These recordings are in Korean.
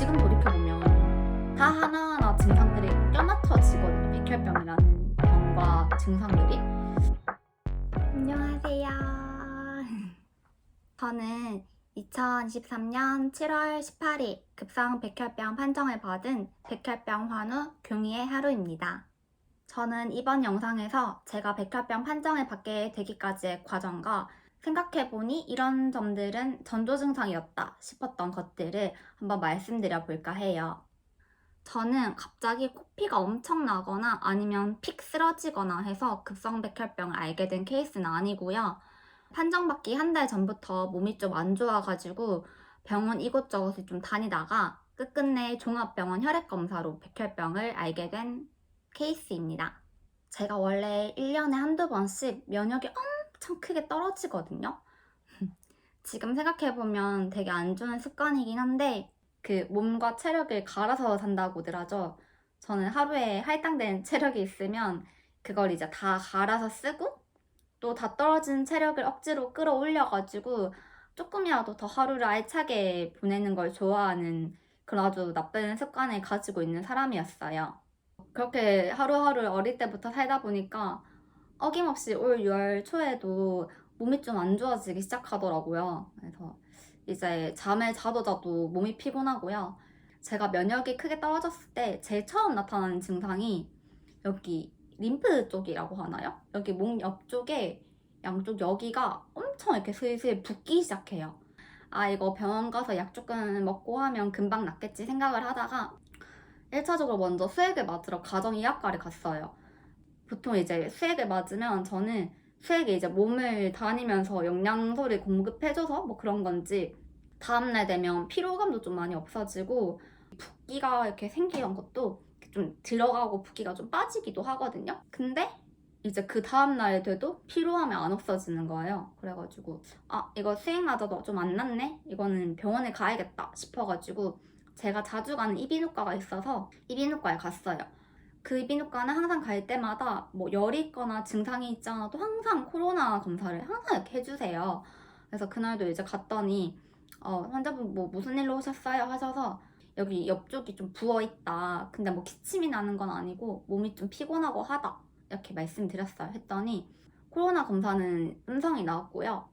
지금 돌이켜보면 다 하나하나 증상들이 껴맞춰지거든요. 백혈병이라는 병과 증상들이. 안녕하세요. 저는 2023년 7월 18일 급성 백혈병 판정을 받은 백혈병 환우 경희의 하루입니다. 저는 이번 영상에서 제가 백혈병 판정을 받게 되기까지의 과정과 생각해보니 이런 점들은 전조 증상이었다 싶었던 것들을 한번 말씀드려 볼까 해요. 저는 갑자기 코피가 엄청 나거나 아니면 픽 쓰러지거나 해서 급성 백혈병을 알게 된 케이스는 아니고요. 판정받기 한 달 전부터 몸이 좀 안 좋아가지고 병원 이곳저곳을 좀 다니다가 끝끝내 종합병원 혈액검사로 백혈병을 알게 된 케이스입니다. 제가 원래 1년에 한두 번씩 면역이 엄 청 크게 떨어지거든요. 지금 생각해보면 되게 안 좋은 습관이긴 한데 그 몸과 체력을 갈아서 산다고들 하죠. 저는 하루에 할당된 체력이 있으면 그걸 이제 다 갈아서 쓰고 또 다 떨어진 체력을 억지로 끌어올려가지고 조금이라도 더 하루를 알차게 보내는 걸 좋아하는 그런 아주 나쁜 습관을 가지고 있는 사람이었어요. 그렇게 하루하루 어릴 때부터 살다 보니까 어김없이 올 6월 초에도 몸이 좀 안 좋아지기 시작하더라고요. 그래서 이제 잠을 자도 자도 몸이 피곤하고요. 제가 면역이 크게 떨어졌을 때 제일 처음 나타나는 증상이 여기 림프 쪽이라고 하나요? 여기 목 옆쪽에 양쪽 여기가 엄청 이렇게 슬슬 붓기 시작해요. 아 이거 병원 가서 약 조금 먹고 하면 금방 낫겠지 생각을 하다가 1차적으로 먼저 수액을 맞으러 가정의학과를 갔어요. 보통 이제 수액을 맞으면 저는 수액이 이제 몸을 다니면서 영양소를 공급해줘서 뭐 그런 건지 다음날 되면 피로감도 좀 많이 없어지고 붓기가 이렇게 생기는 것도 좀 들어가고 붓기가 좀 빠지기도 하거든요. 근데 이제 그 다음날 돼도 피로함이 안 없어지는 거예요. 그래가지고 아 이거 수액 맞아도 좀 안 낫네? 이거는 병원에 가야겠다 싶어가지고 제가 자주 가는 이비인후과가 있어서 이비인후과에 갔어요. 그 이비인후과는 항상 갈 때마다 뭐 열이 있거나 증상이 있지 않아도 항상 코로나 검사를 항상 이렇게 해주세요. 그래서 그날도 이제 갔더니 어, 환자분 뭐 무슨 일로 오셨어요 하셔서 여기 옆쪽이 좀 부어 있다. 근데 뭐 기침이 나는 건 아니고 몸이 좀 피곤하고 하다. 이렇게 말씀드렸어요. 했더니 코로나 검사는 음성이 나왔고요.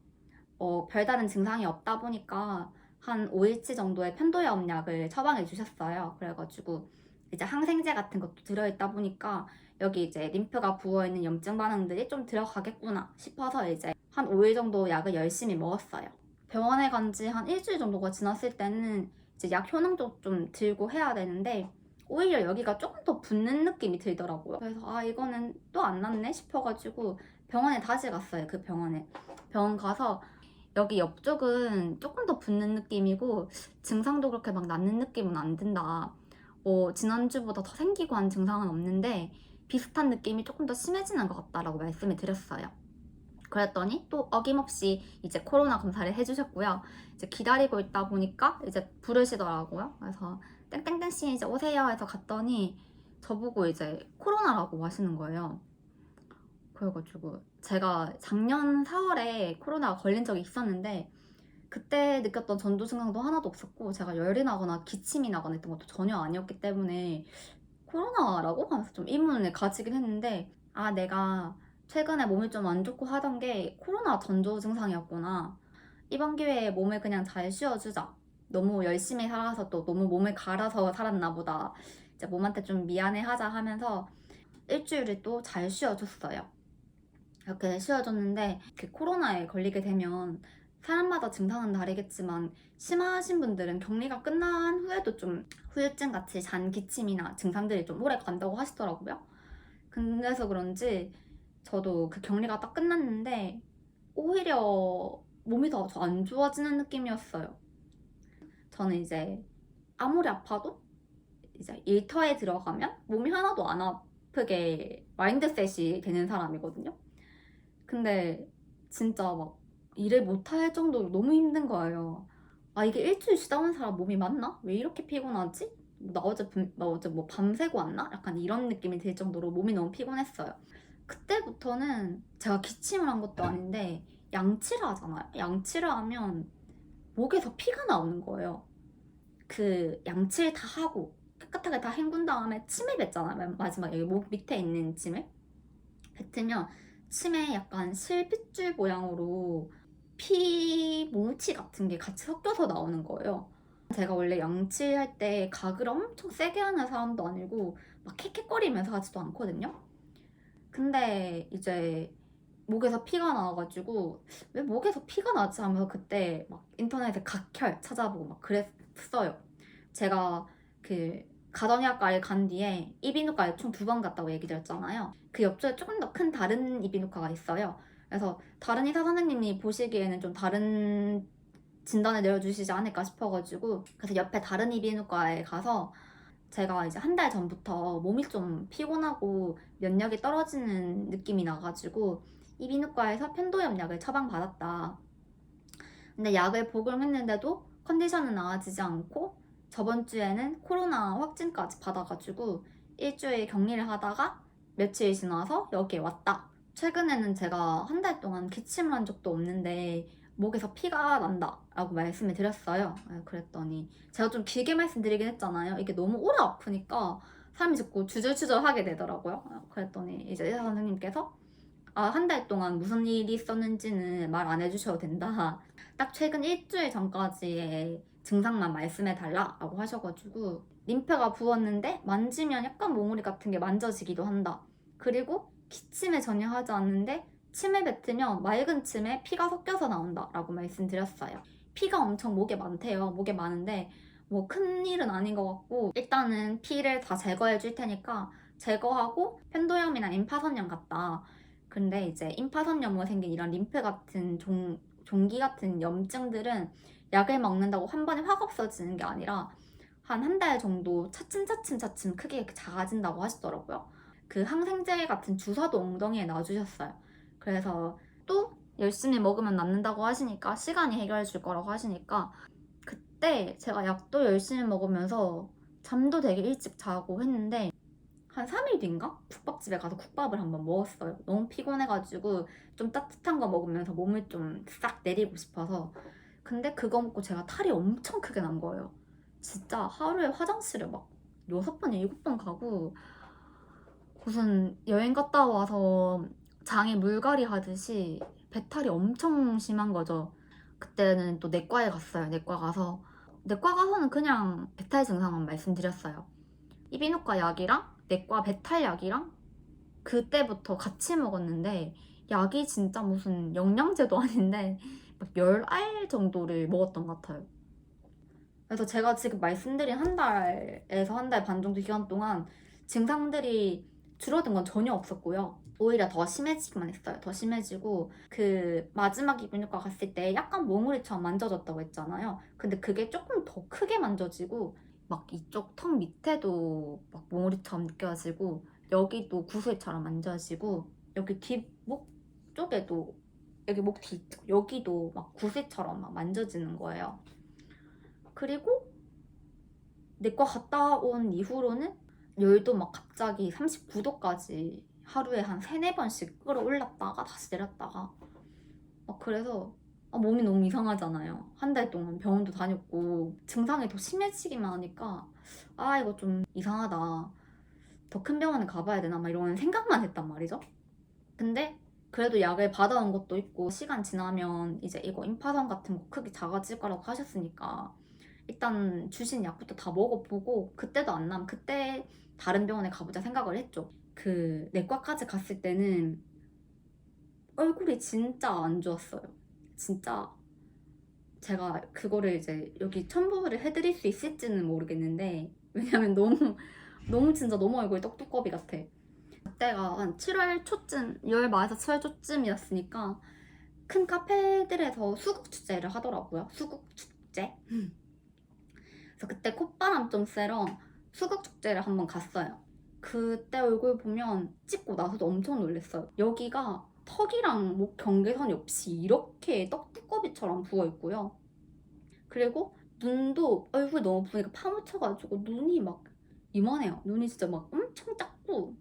어, 별다른 증상이 없다 보니까 한 5일치 정도의 편도염 약을 처방해 주셨어요. 그래가지고 이제 항생제 같은 것도 들어있다 보니까 여기 이제 림프가 부어있는 염증 반응들이 좀 들어가겠구나 싶어서 이제 한 5일 정도 약을 열심히 먹었어요. 병원에 간 지 한 일주일 정도가 지났을 때는 이제 약 효능도 좀 들고 해야 되는데 오히려 여기가 조금 더 붓는 느낌이 들더라고요. 그래서 아 이거는 또안 낫네 싶어가지고 병원에 다시 갔어요. 그 병원에 병원 가서 여기 옆쪽은 조금 더 붓는 느낌이고 증상도 그렇게 막 낫는 느낌은 안 든다. 뭐 지난주보다 더 생기고 한 증상은 없는데 비슷한 느낌이 조금 더 심해지는 것 같다라고 말씀을 드렸어요. 그랬더니 또 어김없이 이제 코로나 검사를 해주셨고요. 이제 기다리고 있다 보니까 이제 부르시더라고요. 그래서 땡땡땡 씨 이제 오세요 해서 갔더니 저보고 이제 코로나라고 하시는 거예요. 그래가지고 제가 작년 4월에 코로나가 걸린 적이 있었는데 그때 느꼈던 전조 증상도 하나도 없었고 제가 열이 나거나 기침이 나거나 했던 것도 전혀 아니었기 때문에 코로나라고 하면서 좀 의문을 가지긴 했는데 아 내가 최근에 몸이 좀 안 좋고 하던 게 코로나 전조 증상이었구나. 이번 기회에 몸을 그냥 잘 쉬어주자. 너무 열심히 살아서 또 너무 몸을 갈아서 살았나 보다. 이제 몸한테 좀 미안해 하자 하면서 일주일을 또 잘 쉬어줬어요. 이렇게 쉬어줬는데 그 코로나에 걸리게 되면 사람마다 증상은 다르겠지만 심하신 분들은 격리가 끝난 후에도 좀 후유증 같이 잔 기침이나 증상들이 좀 오래 간다고 하시더라고요. 그래서 그런지 저도 그 격리가 딱 끝났는데 오히려 몸이 더 안 좋아지는 느낌이었어요. 저는 이제 아무리 아파도 이제 일터에 들어가면 몸이 하나도 안 아프게 마인드셋이 되는 사람이거든요. 근데 진짜 막 일을 못할 정도로 너무 힘든 거예요. 아 이게 일주일 쉬다 온 사람 몸이 맞나? 왜 이렇게 피곤하지? 나 어제 밤- 나 어제 뭐 밤새고 왔나? 약간 이런 느낌이 들 정도로 몸이 너무 피곤했어요. 그때부터는 제가 기침을 한 것도 아닌데 양치를 하잖아요. 양치를 하면 목에서 피가 나오는 거예요. 그 양칠 다 하고 깨끗하게 다 헹군 다음에 침을 뱉잖아. 맨 마지막에 여기 목 밑에 있는 침을 뱉으면 침에 약간 실핏줄 모양으로 피 뭉치 같은 게 같이 섞여서 나오는 거예요. 제가 원래 양치할 때 가글 엄청 세게 하는 사람도 아니고 막 캑캑거리면서 하지도 않거든요. 근데 이제 목에서 피가 나와가지고 왜 목에서 피가 나지 하면서 그때 막 인터넷에 각혈 찾아보고 막 그랬어요. 제가 그 가정의학과를 간 뒤에 이비인후과에 총 두 번 갔다고 얘기 드렸잖아요. 그 옆쪽에 조금 더 큰 다른 이비인후과가 있어요. 그래서 다른 의사 선생님이 보시기에는 좀 다른 진단을 내려주시지 않을까 싶어가지고 그래서 옆에 다른 이비인후과에 가서 제가 이제 한 달 전부터 몸이 좀 피곤하고 면역이 떨어지는 느낌이 나가지고 이비인후과에서 편도염 약을 처방받았다. 근데 약을 복용했는데도 컨디션은 나아지지 않고 저번 주에는 코로나 확진까지 받아가지고 일주일 격리를 하다가 며칠 지나서 여기에 왔다. 최근에는 제가 한 달 동안 기침을 한 적도 없는데 목에서 피가 난다 라고 말씀을 드렸어요. 아, 그랬더니 제가 좀 길게 말씀드리긴 했잖아요. 이게 너무 오래 아프니까 사람이 자꾸 주절주절 하게 되더라고요. 아, 그랬더니 이제 의사 선생님께서 아, 한 달 동안 무슨 일이 있었는지는 말 안 해주셔도 된다. 딱 최근 일주일 전까지의 증상만 말씀해 달라 라고 하셔가지고 림페가 부었는데 만지면 약간 몽우리 같은 게 만져지기도 한다. 그리고 기침에 전혀 하지 않는데 침을 뱉으면 맑은 침에 피가 섞여서 나온다라고 말씀드렸어요. 피가 엄청 목에 많대요. 목에 많은데 뭐 큰일은 아닌 것 같고 일단은 피를 다 제거해 줄 테니까 제거하고 편도염이나 임파선염 같다. 근데 이제 임파선염으로 생긴 이런 림프 같은 종, 종기 같은 염증들은 약을 먹는다고 한 번에 확 없어지는 게 아니라 한 한 달 정도 차츰차츰 차츰 크게 작아진다고 하시더라고요. 그 항생제 같은 주사도 엉덩이에 놔주셨어요. 그래서 또 열심히 먹으면 낫는다고 하시니까 시간이 해결해 줄 거라고 하시니까 그때 제가 약도 열심히 먹으면서 잠도 되게 일찍 자고 했는데 한 3일 뒤인가? 국밥집에 가서 국밥을 한번 먹었어요. 너무 피곤해가지고 좀 따뜻한 거 먹으면서 몸을 좀 싹 내리고 싶어서 근데 그거 먹고 제가 탈이 엄청 크게 난 거예요. 진짜 하루에 화장실을 막 여섯 번, 일곱 번 가고 무슨 여행 갔다 와서 장에 물갈이 하듯이 배탈이 엄청 심한 거죠. 그때는 또 내과에 갔어요. 내과 가서 내과 가서는 그냥 배탈 증상만 말씀드렸어요. 이비인후과 약이랑 내과 배탈 약이랑 그때부터 같이 먹었는데 약이 진짜 무슨 영양제도 아닌데 막 열 알 정도를 먹었던 것 같아요. 그래서 제가 지금 말씀드린 한 달에서 한 달 반 정도 기간 동안 증상들이 줄어든 건 전혀 없었고요. 오히려 더 심해지기만 했어요. 더 심해지고 그 마지막 이비인후과 갔을 때 약간 몽우리처럼 만져졌다고 했잖아요. 근데 그게 조금 더 크게 만져지고 막 이쪽 턱 밑에도 막 몽우리처럼 느껴지고 여기도 구슬처럼 만져지고 여기 뒷목 쪽에도 여기 목 뒤 여기도 막 구슬처럼 막 만져지는 거예요. 그리고 내과 갔다 온 이후로는 열도 막 갑자기 39도까지 하루에 한 세네 번씩 끌어올랐다가 다시 내렸다가 막 그래서 아, 몸이 너무 이상하잖아요. 한 달 동안 병원도 다녔고 증상이 더 심해지기만 하니까 아 이거 좀 이상하다. 더 큰 병원에 가봐야 되나 막 이런 생각만 했단 말이죠. 근데 그래도 약을 받아온 것도 있고 시간 지나면 이제 이거 임파선 같은 거 크게 작아질 거라고 하셨으니까 일단 주신 약부터 다 먹어보고 그때도 안 나면 그때 다른 병원에 가보자 생각을 했죠. 그 내과까지 갔을 때는 얼굴이 진짜 안 좋았어요. 진짜 제가 그거를 이제 여기 첨부를 해드릴 수 있을지는 모르겠는데 왜냐면 너무 너무 진짜 너무 얼굴이 떡두꺼비 같아. 그때가 한 7월 초쯤, 6월 말에서 7월 초쯤이었으니까 큰 카페들에서 수국 축제를 하더라고요. 수국 축제. 그래서 그때 콧바람 좀 쐬러 수국 축제를 한번 갔어요. 그때 얼굴 보면 찍고 나서도 엄청 놀랐어요. 여기가 턱이랑 목 경계선이 없이 이렇게 떡두꺼비처럼 부어 있고요. 그리고 눈도 얼굴이 너무 부으니까 파묻혀가지고 눈이 막 이만해요. 눈이 진짜 막 엄청 작고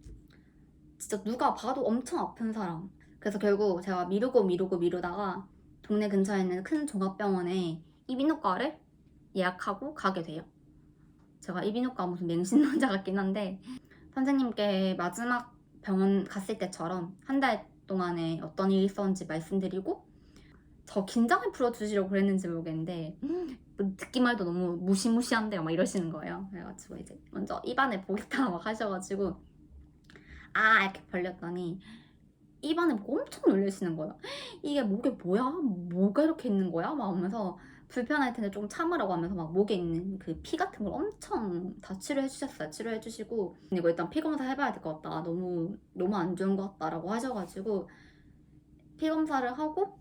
진짜 누가 봐도 엄청 아픈 사람. 그래서 결국 제가 미루고 미루고 미루다가 동네 근처에 있는 큰 종합병원에 이비인후과를 예약하고 가게 돼요. 제가 이비인후과 무슨 맹신론자 같긴 한데 선생님께 마지막 병원 갔을 때처럼 한 달 동안에 어떤 일이 있었는지 말씀드리고 저 긴장을 풀어주시려고 그랬는지 모르겠는데 뭐 듣기만 해도 너무 무시무시한데요 막 이러시는 거예요 그래가지고 이제 먼저 입안에 보겠다 막 하셔가지고 아 이렇게 벌렸더니 입안에 보고 엄청 놀라시는 거예요 이게 목에 뭐야? 뭐가 이렇게 있는 거야? 막 하면서 불편할 텐데 조금 참으라고 하면서 막 목에 있는 그 피 같은 걸 엄청 다 치료해 주셨어요. 치료해 주시고 이거 일단 피 검사 해봐야 될 것 같다. 너무 너무 안 좋은 것 같다라고 하셔가지고 피 검사를 하고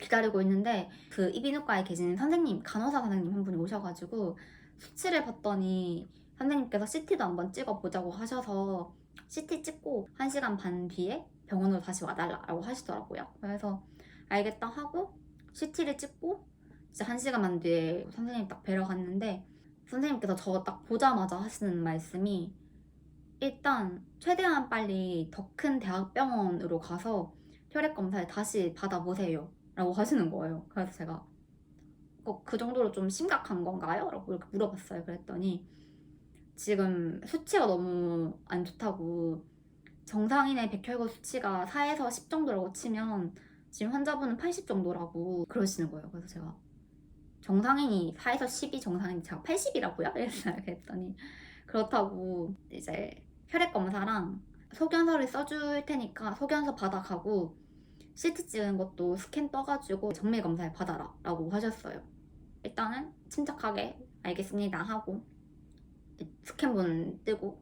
기다리고 있는데 그 이비인후과에 계신 선생님 간호사 선생님 한 분이 오셔가지고 수치를 봤더니 선생님께서 CT도 한번 찍어보자고 하셔서 CT 찍고 1시간 반 뒤에 병원으로 다시 와달라고 하시더라고요. 그래서 알겠다 하고 CT를 찍고 진짜 한 시간만 뒤에 선생님 딱 뵈러 갔는데 선생님께서 저 딱 보자마자 하시는 말씀이 일단 최대한 빨리 더 큰 대학병원으로 가서 혈액 검사를 다시 받아보세요 라고 하시는 거예요. 그래서 제가 어, 그 정도로 좀 심각한 건가요? 라고 이렇게 물어봤어요. 그랬더니 지금 수치가 너무 안 좋다고 정상인의 백혈구 수치가 4에서 10 정도라고 치면 지금 환자분은 80 정도라고 그러시는 거예요. 그래서 제가 정상인이 4에서 10이 정상인이 제가 80이라고요? 이랬어요. 그랬더니 그렇다고 이제 혈액 검사랑 소견서를 써줄 테니까 소견서 받아가고 CT 찍은 것도 스캔 떠가지고 정밀 검사를 받아라 라고 하셨어요. 일단은 침착하게 알겠습니다 하고 스캔본 뜨고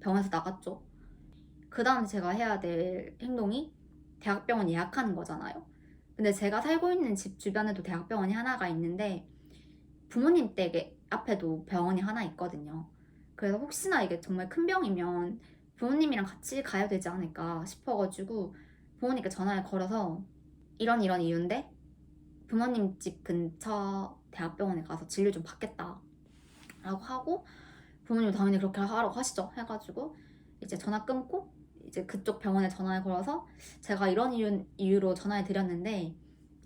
병원에서 나갔죠. 그 다음에 제가 해야 될 행동이 대학병원 예약하는 거잖아요. 근데 제가 살고 있는 집 주변에도 대학병원이 하나가 있는데 부모님 댁에 앞에도 병원이 하나 있거든요. 그래서 혹시나 이게 정말 큰 병이면 부모님이랑 같이 가야 되지 않을까 싶어가지고 부모님께 전화를 걸어서 이런 이런 이유인데 부모님 집 근처 대학병원에 가서 진료 좀 받겠다 라고 하고 부모님 당연히 그렇게 하라고 하시죠 해가지고 이제 전화 끊고 이제 그쪽 병원에 전화를 걸어서 제가 이런 이유, 이유 로 전화를 드렸는데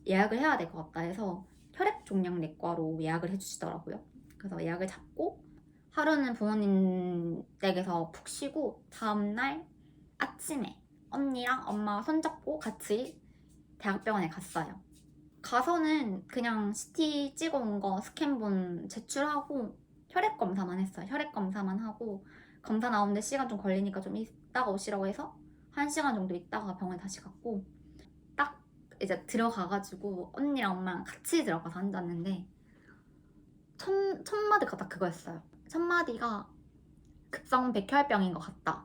예약을 해야 될 것 같다 해서 혈액 종양 내과로 예약을 해주시더라고요. 그래서 예약을 잡고 하루는 부모님 댁에서 푹 쉬고 다음날 아침에 언니랑 엄마가 손잡고 같이 대학병원에 갔어요. 가서는 그냥 CT 찍어온 거 스캔본 제출하고 혈액 검사만 했어요. 혈액 검사만 하고 검사 나오는데 시간 좀 걸리니까 좀 있다가 오시라고 해서 한 시간 정도 있다가 병원에 다시 갔고 딱 이제 들어가가지고 언니랑 엄마랑 같이 들어가서 앉았는데 첫, 첫 마디가 딱 그거였어요. 첫 마디가 급성 백혈병인 것 같다.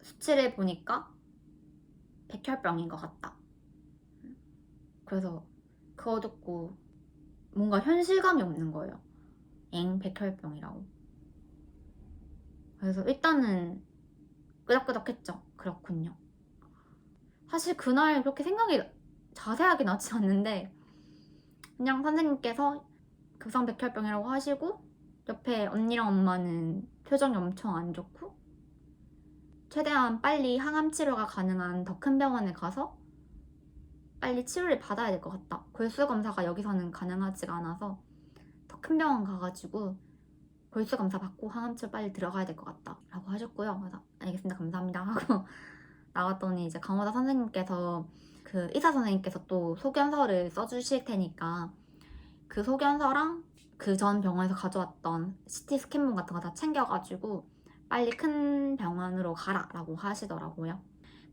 수치를 보니까 백혈병인 것 같다. 그래서 그거 듣고 뭔가 현실감이 없는 거예요. 엥 백혈병이라고. 그래서 일단은 끄덕끄덕했죠. 그렇군요. 사실 그날 그렇게 생각이 자세하게 나지 않는데 그냥 선생님께서 급성 백혈병이라고 하시고 옆에 언니랑 엄마는 표정이 엄청 안 좋고 최대한 빨리 항암 치료가 가능한 더 큰 병원에 가서 빨리 치료를 받아야 될 것 같다. 골수 검사가 여기서는 가능하지가 않아서 더 큰 병원 가가지고 골수 검사 받고 항암 치료 빨리 들어가야 될 것 같다 라고 하셨고요. 그래서 알겠습니다, 감사합니다 하고 나갔더니 이제 강호사 선생님께서 그 의사 선생님께서 또 소견서를 써주실 테니까 그 소견서랑 그 전 병원에서 가져왔던 CT 스캔본 같은 거 다 챙겨가지고 빨리 큰 병원으로 가라 라고 하시더라고요.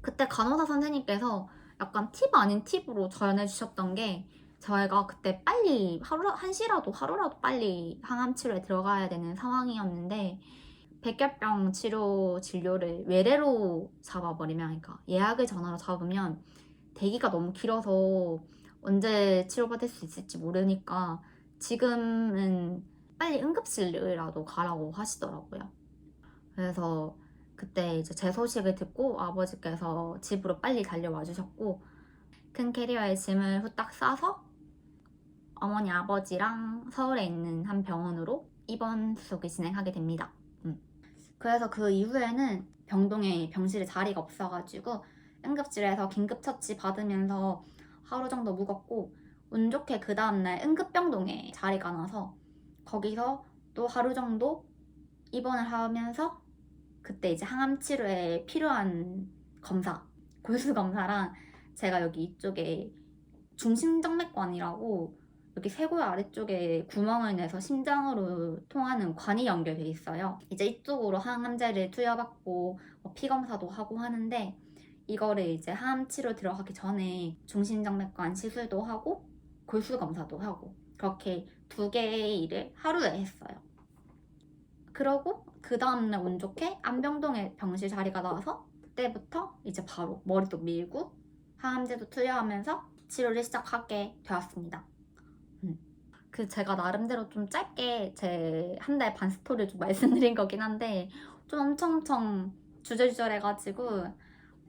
그때 간호사 선생님께서 약간 팁 아닌 팁으로 전해주셨던 게 저희가 그때 빨리 하루 한시라도 하루라도 빨리 항암 치료에 들어가야 되는 상황이었는데 백혈병 치료 진료를 외래로 잡아버리면 그러니까 예약을 전화로 잡으면 대기가 너무 길어서 언제 치료받을 수 있을지 모르니까 지금은 빨리 응급실이라도 가라고 하시더라고요. 그래서 그때 이제 제 소식을 듣고 아버지께서 집으로 빨리 달려와 주셨고 큰 캐리어에 짐을 후딱 싸서 어머니 아버지랑 서울에 있는 한 병원으로 입원 수속을 진행하게 됩니다. 음. 그래서 그 이후에는 병동에 병실에 자리가 없어가지고 응급실에서 긴급 처치 받으면서 하루 정도 묵었고 운 좋게 그 다음날 응급병동에 자리가 나서 거기서 또 하루 정도 입원을 하면서 그때 이제 항암 치료에 필요한 검사, 골수 검사랑 제가 여기 이쪽에 중심정맥관이라고 여기 쇄골 아래쪽에 구멍을 내서 심장으로 통하는 관이 연결돼 있어요. 이제 이쪽으로 항암제를 투여받고 뭐피 검사도 하고 하는데 이거를 이제 항암 치료 들어가기 전에 중심정맥관 시술도 하고 골수 검사도 하고 그렇게 두 개의 일을 하루에 했어요. 그러고 그 다음날 운 좋게 안병동에 병실 자리가 나와서 그때부터 이제 바로 머리도 밀고 항암제도 투여하면서 치료를 시작하게 되었습니다. 음. 그 제가 나름대로 좀 짧게 제 한 달 반 스토리를 좀 말씀드린 거긴 한데 좀 엄청 엄청 주절주절해가지고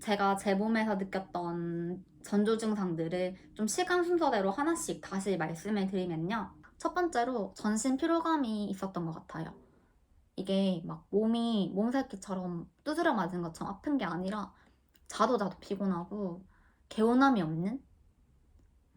제가 제 몸에서 느꼈던 전조 증상들을 좀 시간 순서대로 하나씩 다시 말씀을 드리면요. 첫 번째로 전신 피로감이 있었던 것 같아요. 이게 막 몸이 몸살기처럼 두드려 맞은 것처럼 아픈 게 아니라 자도 자도 피곤하고 개운함이 없는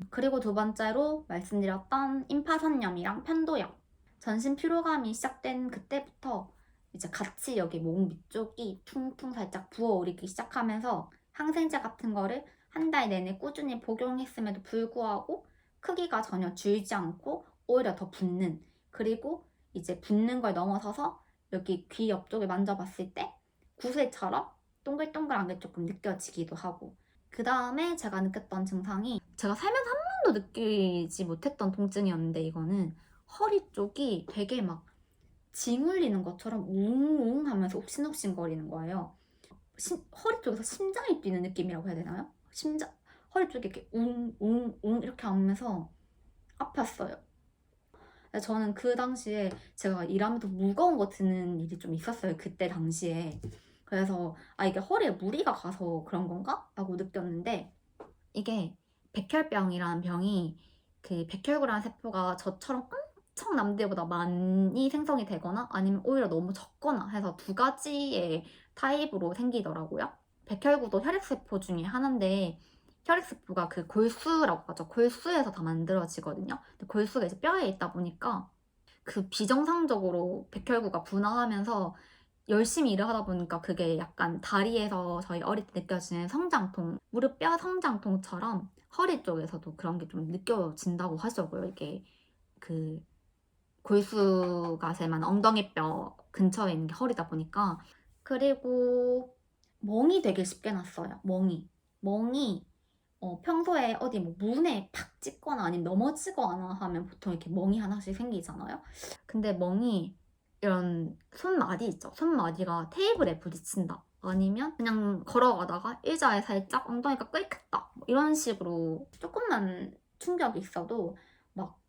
그리고 두 번째로 말씀드렸던 임파선염이랑 편도염. 전신 피로감이 시작된 그때부터 이제 같이 여기 목 밑쪽이 퉁퉁 살짝 부어오르기 시작하면서 항생제 같은 거를 한 달 내내 꾸준히 복용했음에도 불구하고 크기가 전혀 줄지 않고 오히려 더 붓는 그리고 이제 붓는 걸 넘어서서 여기 귀 옆쪽을 만져봤을 때 구슬처럼 동글동글한 게 조금 느껴지기도 하고 그 다음에 제가 느꼈던 증상이 제가 살면서 한 번도 느끼지 못했던 통증이었는데 이거는 허리 쪽이 되게 막 징울리는 것처럼 웅웅 하면서 옥신옥신 거리는 거예요. 심- 허리 쪽에서 심장이 뛰는 느낌이라고 해야 되나요? 심장 허리 쪽에 이렇게 웅웅웅 이렇게 하면서 아팠어요. 저는 그 당시에 제가 일하면서 무거운 거 드는 일이 좀 있었어요. 그때 당시에. 그래서 아 이게 허리에 무리가 가서 그런 건가? 라고 느꼈는데 이게 백혈병이라는 병이 그 백혈구라는 세포가 저처럼 엄청 남들보다 많이 생성이 되거나 아니면 오히려 너무 적거나 해서 두 가지의 타입으로 생기더라고요. 백혈구도 혈액세포 중에 하나인데 혈액세포가 그 골수라고 하죠. 골수에서 다 만들어지거든요. 근데 골수가 이제 뼈에 있다 보니까 그 비정상적으로 백혈구가 분화하면서 열심히 일을 하다 보니까 그게 약간 다리에서 저희 어릴 때 느껴지는 성장통, 무릎 뼈 성장통처럼 허리 쪽에서도 그런 게 좀 느껴진다고 하더라고요. 이게 그 골수가 제일 많은 엉덩이 뼈 근처에 있는 게 허리다 보니까 그리고 멍이 되게 쉽게 났어요. 멍이. 멍이 어, 평소에 어디 뭐 문에 팍 찍거나 아니면 넘어지거나 하면 보통 이렇게 멍이 하나씩 생기잖아요. 근데 멍이 이런 손마디 있죠. 손마디가 테이블에 부딪힌다. 아니면 그냥 걸어가다가 의자에 살짝 엉덩이가 끓겠다. 뭐 이런 식으로 조금만 충격이 있어도 막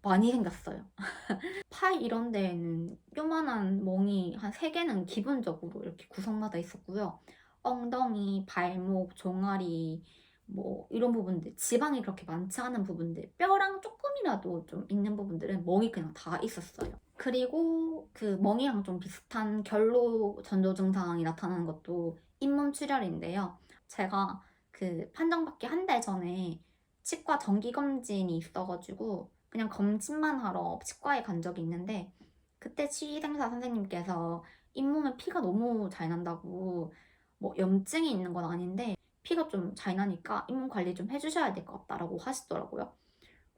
많이 생겼어요. 팔 이런 데에는 요만한 멍이 한 3개는 기본적으로 이렇게 구성마다 있었고요. 엉덩이, 발목, 종아리, 뭐 이런 부분들, 지방이 그렇게 많지 않은 부분들, 뼈랑 조금이라도 좀 있는 부분들은 멍이 그냥 다 있었어요. 그리고 그 멍이랑 좀 비슷한 결로 전조 증상이 나타나는 것도 잇몸 출혈인데요. 제가 그 판정받기 한 달 전에 치과 정기 검진이 있어가지고 그냥 검진만 하러 치과에 간 적이 있는데 그때 치의생사 선생님께서 잇몸에 피가 너무 잘 난다고 뭐 염증이 있는 건 아닌데 피가 좀 잘 나니까 잇몸 관리 좀 해주셔야 될 것 같다라고 하시더라고요.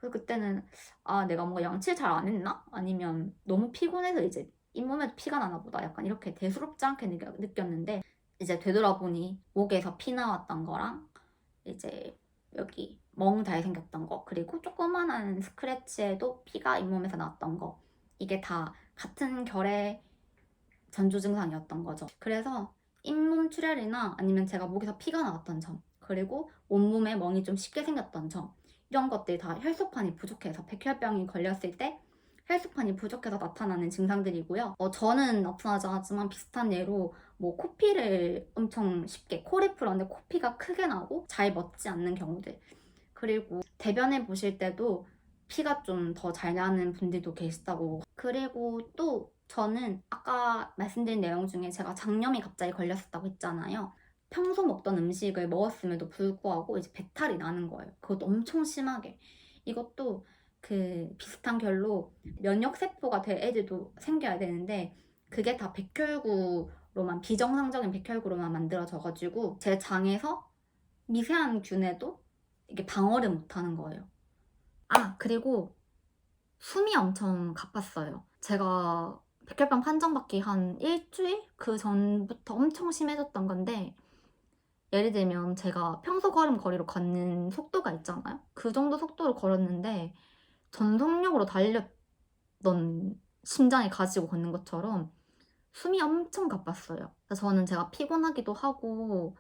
그래서 그때는 아 내가 뭔가 양치를 잘 안 했나? 아니면 너무 피곤해서 이제 잇몸에도 피가 나나 보다 약간 이렇게 대수롭지 않게 느꼈는데 이제 되돌아보니 목에서 피 나왔던 거랑 이제 여기 멍잘 생겼던 거 그리고 조그만한 스크래치에도 피가 잇몸에서 나왔던 거 이게 다 같은 결의 전조 증상이었던 거죠. 그래서 잇몸 출혈이나 아니면 제가 목에서 피가 나왔던 점 그리고 온몸에 멍이 좀 쉽게 생겼던 점 이런 것들이 다 혈소판이 부족해서 백혈병이 걸렸을 때 혈소판이 부족해서 나타나는 증상들이고요. 어, 저는 나타나지 않았지만 비슷한 예로 뭐 코피를 엄청 쉽게 코를 풀었는데 코피가 크게 나고 잘 멎지 않는 경우들 그리고 대변해 보실 때도 피가 좀 더 잘 나는 분들도 계시다고 그리고 또 저는 아까 말씀드린 내용 중에 제가 장염이 갑자기 걸렸었다고 했잖아요. 평소 먹던 음식을 먹었음에도 불구하고 이제 배탈이 나는 거예요. 그것도 엄청 심하게. 이것도 그 비슷한 결로 면역 세포가 될 애들도 생겨야 되는데 그게 다 백혈구로만 비정상적인 백혈구로만 만들어져가지고 제 장에서 미세한 균에도 이게 방어를 못하는 거예요. 아 그리고 숨이 엄청 가빴어요. 제가 백혈병 판정받기 한 일주일 그 전부터 엄청 심해졌던 건데 예를 들면 제가 평소 걸음걸이로 걷는 속도가 있잖아요. 그 정도 속도로 걸었는데 전속력으로 달렸던 심장이 가지고 걷는 것처럼 숨이 엄청 가빴어요. 그래서 저는 제가 피곤하기도 하고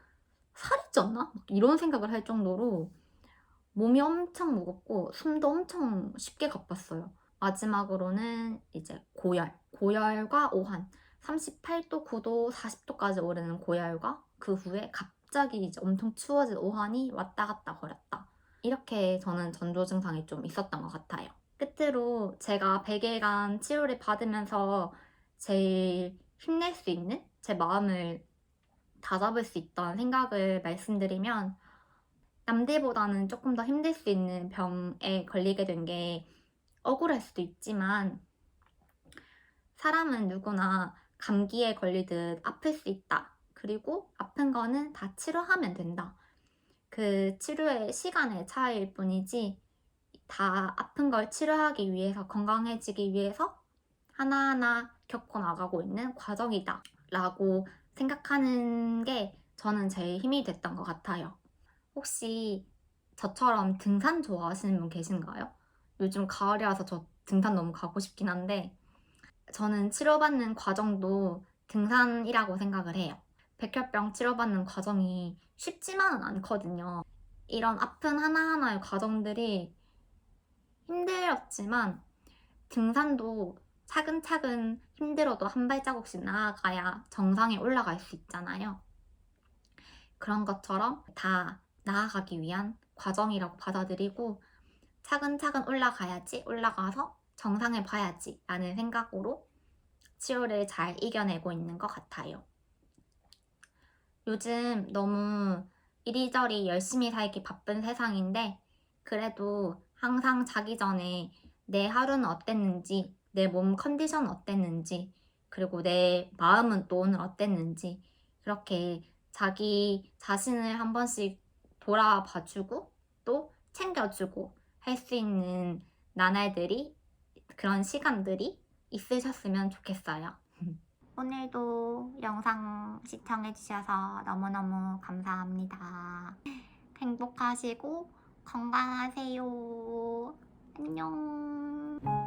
살이 쪘나? 막 이런 생각을 할 정도로 몸이 엄청 무겁고 숨도 엄청 쉽게 가빴어요. 마지막으로는 이제 고열. 고열과 오한. 38도, 9도, 40도까지 오르는 고열과 그 후에 갑 자기 이제 엄청 추워진 오한이 왔다 갔다 거렸다. 이렇게 저는 전조 증상이 좀 있었던 것 같아요. 끝으로 제가 100일간 치료를 받으면서 제일 힘낼 수 있는 제 마음을 다잡을 수 있던 생각을 말씀드리면 남들보다는 조금 더 힘들 수 있는 병에 걸리게 된 게 억울할 수도 있지만 사람은 누구나 감기에 걸리듯 아플 수 있다. 그리고 아픈 거는 다 치료하면 된다. 그 치료의 시간의 차이일 뿐이지 다 아픈 걸 치료하기 위해서 건강해지기 위해서 하나하나 겪어 나가고 있는 과정이다. 라고 생각하는 게 저는 제일 힘이 됐던 것 같아요. 혹시 저처럼 등산 좋아하시는 분 계신가요? 요즘 가을이라서 저 등산 너무 가고 싶긴 한데 저는 치료받는 과정도 등산이라고 생각을 해요. 백혈병 치료받는 과정이 쉽지만은 않거든요. 이런 아픈 하나하나의 과정들이 힘들었지만 등산도 차근차근 힘들어도 한 발자국씩 나아가야 정상에 올라갈 수 있잖아요. 그런 것처럼 다 나아가기 위한 과정이라고 받아들이고 차근차근 올라가야지, 올라가서 정상을 봐야지 라는 생각으로 치료를 잘 이겨내고 있는 것 같아요. 요즘 너무 이리저리 열심히 살기 바쁜 세상인데 그래도 항상 자기 전에 내 하루는 어땠는지, 내 몸 컨디션 어땠는지, 그리고 내 마음은 또 오늘 어땠는지 그렇게 자기 자신을 한 번씩 돌아봐주고 또 챙겨주고 할 수 있는 나날들이 그런 시간들이 있으셨으면 좋겠어요. 오늘도 영상 시청해주셔서 너무너무 감사합니다. 행복하시고 건강하세요. 안녕.